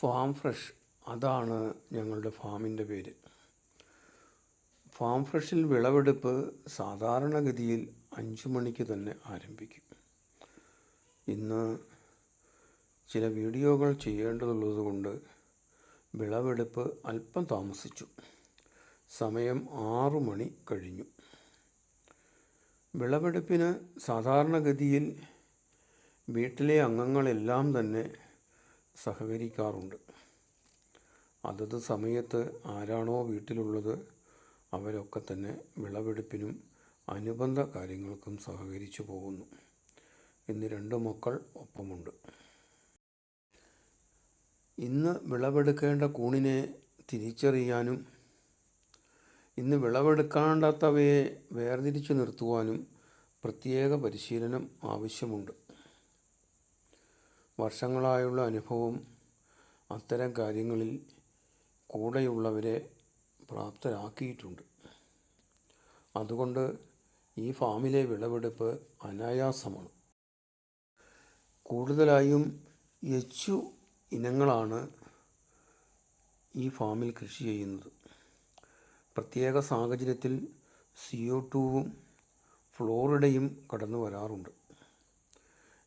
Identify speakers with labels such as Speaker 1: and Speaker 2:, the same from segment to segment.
Speaker 1: Farm fresh അതാണ് ഞങ്ങളുടെ ഫാമിന്റെ പേര്. ഫാം ഫ്രഷിൽ വിളവെടുപ്പ് സാധാരണഗതിയിൽ അഞ്ച് മണിക്ക് തന്നെ ആരംഭിക്കും. ഇന്ന് ചില വീഡിയോകൾ ചെയ്യേണ്ടതുള്ളത് കൊണ്ട് വിളവെടുപ്പ് അല്പം താമസിച്ചു. സമയം ആറു മണി കഴിഞ്ഞു. വിളവെടുപ്പിന് സാധാരണഗതിയിൽ വീട്ടിലെ അംഗങ്ങളെല്ലാം തന്നെ സഹകരിക്കാറുണ്ട്. അതത് സമയത്ത് ആരാണോ വീട്ടിലുള്ളത് അവരൊക്കെ തന്നെ വിളവെടുപ്പിനും അനുബന്ധ കാര്യങ്ങൾക്കും സഹകരിച്ചു പോകുന്നു. ഇന്ന് രണ്ട് മക്കൾ ഒപ്പമുണ്ട്. ഇന്ന് വിളവെടുക്കേണ്ട കൂണിനെ തിരിച്ചറിയാനും ഇന്ന് വിളവെടുക്കാണ്ടാത്തവയെ വേർതിരിച്ചു നിർത്തുവാനും പ്രത്യേക പരിശീലനം ആവശ്യമുണ്ട്. വർഷങ്ങളായുള്ള അനുഭവം അത്തരം കാര്യങ്ങളിൽ കൂടെയുള്ളവരെ പ്രാപ്തരാക്കിയിട്ടുണ്ട്. അതുകൊണ്ട് ഈ ഫാമിലെ വിളവെടുപ്പ് അനായാസമാണ്. കൂടുതലായും എച്ചു ഇനങ്ങളാണ് ഈ ഫാമിൽ കൃഷി ചെയ്യുന്നത്. പ്രത്യേക സാഹചര്യത്തിൽ സി ഒ ടുവും ഫ്ലോറിഡയും കടന്നു വരാറുണ്ട്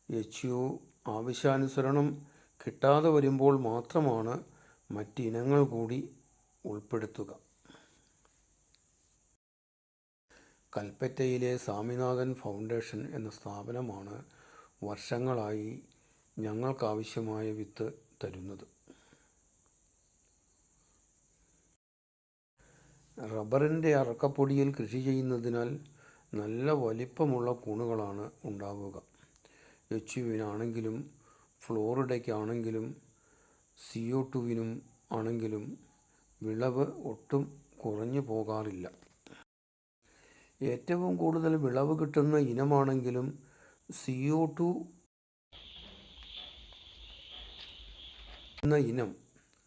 Speaker 1: എച്ച് യു ആവശ്യാനുസരണം കിട്ടാതെ വരുമ്പോൾ മാത്രമാണ് മറ്റിനങ്ങൾ കൂടി ഉൾപ്പെടുത്തുക. കൽപ്പറ്റയിലെ സ്വാമിനാഥൻ ഫൗണ്ടേഷൻ എന്ന സ്ഥാപനമാണ് വർഷങ്ങളായി ഞങ്ങൾക്കാവശ്യമായ വിത്ത് തരുന്നത്. റബ്ബറിന്റെ അറക്കപ്പൊടിയിൽ കൃഷി ചെയ്യുന്നതിനാൽ നല്ല വലിപ്പമുള്ള കൂണുകളാണ് ഉണ്ടാവുക. എച്ച് യുവിനാണെങ്കിലും ഫ്ലോറിഡയ്ക്കാണെങ്കിലും സി ഒ ടുവിനും ആണെങ്കിലും വിളവ് ഒട്ടും കുറഞ്ഞു പോകാറില്ല. ഏറ്റവും കൂടുതൽ വിളവ് കിട്ടുന്ന ഇനമാണെങ്കിലും സി ഒ ടു എന്ന ഇനം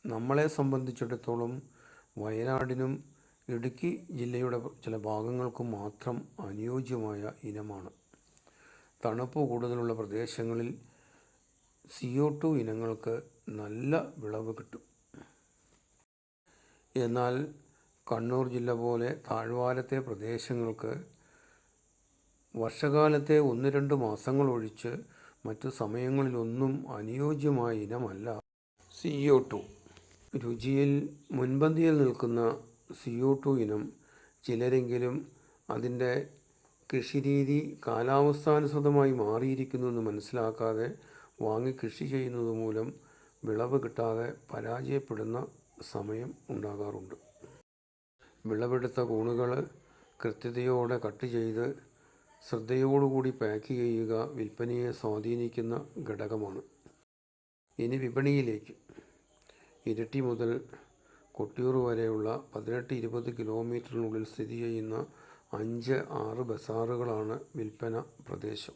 Speaker 1: നമ്മളെ സംബന്ധിച്ചിടത്തോളം വയനാടിനും ഇടുക്കി ജില്ലയുടെ ചില ഭാഗങ്ങൾക്കും മാത്രം അനുയോജ്യമായ ഇനമാണ്. തണുപ്പ് കൂടുതലുള്ള പ്രദേശങ്ങളിൽ സി ഒ ടു ഇനങ്ങൾക്ക് നല്ല വിളവ് കിട്ടും. എന്നാൽ കണ്ണൂർ ജില്ല പോലെ താഴ്വാരത്തെ പ്രദേശങ്ങൾക്ക് വർഷകാലത്തെ ഒന്ന് രണ്ട് മാസങ്ങൾ ഒഴിച്ച് മറ്റു സമയങ്ങളിലൊന്നും അനുയോജ്യമായ ഇനമല്ല സി ഒ ടു രുചിയിൽ മുൻപന്തിയിൽ നിൽക്കുന്ന സി ഒ ടു ഇനം ചിലരെങ്കിലും അതിന്റെ കൃഷിരീതി കാലാവസ്ഥാനുസൃതമായി മാറിയിരിക്കുന്നു എന്ന് മനസ്സിലാക്കാതെ വാങ്ങി കൃഷി ചെയ്യുന്നത് മൂലം വിളവ് കിട്ടാതെ പരാജയപ്പെടുന്ന സമയം ഉണ്ടാകാറുണ്ട്. വിളവെടുത്ത കൂണുകൾ കൃത്യതയോടെ കട്ട് ചെയ്ത് ശ്രദ്ധയോടുകൂടി പാക്ക് ചെയ്യുക വിൽപ്പനയെ സ്വാധീനിക്കുന്ന ഘടകമാണ്. ഇനി വിപണിയിലേക്ക്. ഇരിട്ടി മുതൽ കൊട്ടിയൂർ വരെയുള്ള പതിനെട്ട് ഇരുപത് കിലോമീറ്ററിനുള്ളിൽ സ്ഥിതി ചെയ്യുന്ന അഞ്ച് ആറ് ബസാറുകളാണ് വിൽപ്പന പ്രദേശം.